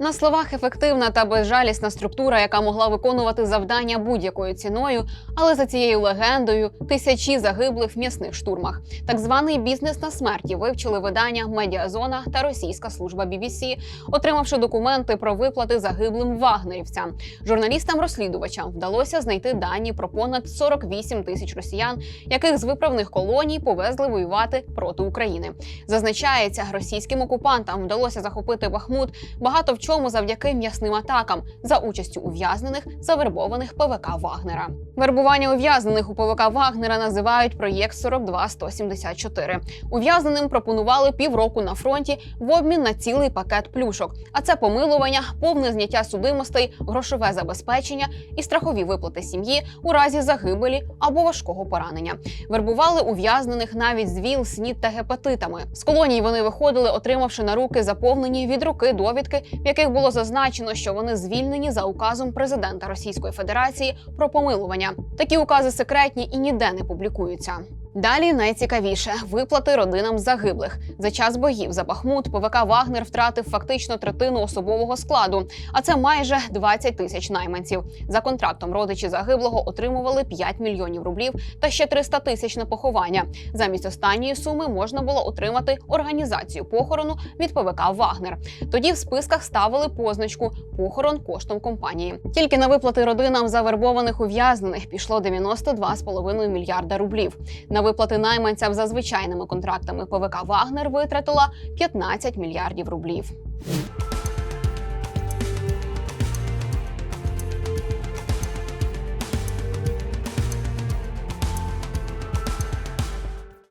На словах ефективна та безжалісна структура, яка могла виконувати завдання будь-якою ціною, але за цією легендою тисячі загиблих в м'ясних штурмах. Так званий бізнес на смерті вивчили видання Медіазона та російська служба BBC, отримавши документи про виплати загиблим вагнерівцям. Журналістам-розслідувачам вдалося знайти дані про понад 48 тисяч росіян, яких з виправних колоній повезли воювати проти України. Зазначається, російським окупантам вдалося захопити Бахмут багато в чому завдяки м'ясним атакам за участю ув'язнених завербованих ПВК Вагнера. Вербування ув'язнених у ПВК Вагнера називають проєкт 42174. Ув'язненим пропонували півроку на фронті в обмін на цілий пакет плюшок. А це помилування, повне зняття судимостей, грошове забезпечення і страхові виплати сім'ї у разі загибелі або важкого поранення. Вербували ув'язнених навіть з ВІЛ, СНІД та гепатитами. З колоній вони виходили, отримавши на руки заповнені від руки довідки, в яких було зазначено, що вони звільнені за указом президента Російської Федерації про помилування. Такі укази секретні і ніде не публікуються. Далі найцікавіше виплати родинам загиблих за час боїв за Бахмут. ПВК Вагнер втратив фактично третину особового складу, а це майже 20 тисяч найманців. За контрактом родичі загиблого отримували 5 мільйонів рублів та ще 300 тисяч на поховання. Замість останньої суми можна було отримати організацію похорону від ПВК Вагнер. Тоді в списках ставили позначку похорон коштом компанії. Тільки на виплати родинам завербованих ув'язнених пішло 92,5 мільярда рублів. На виплати найманцям за звичайними контрактами ПВК Вагнер витратила 15 мільярдів рублів.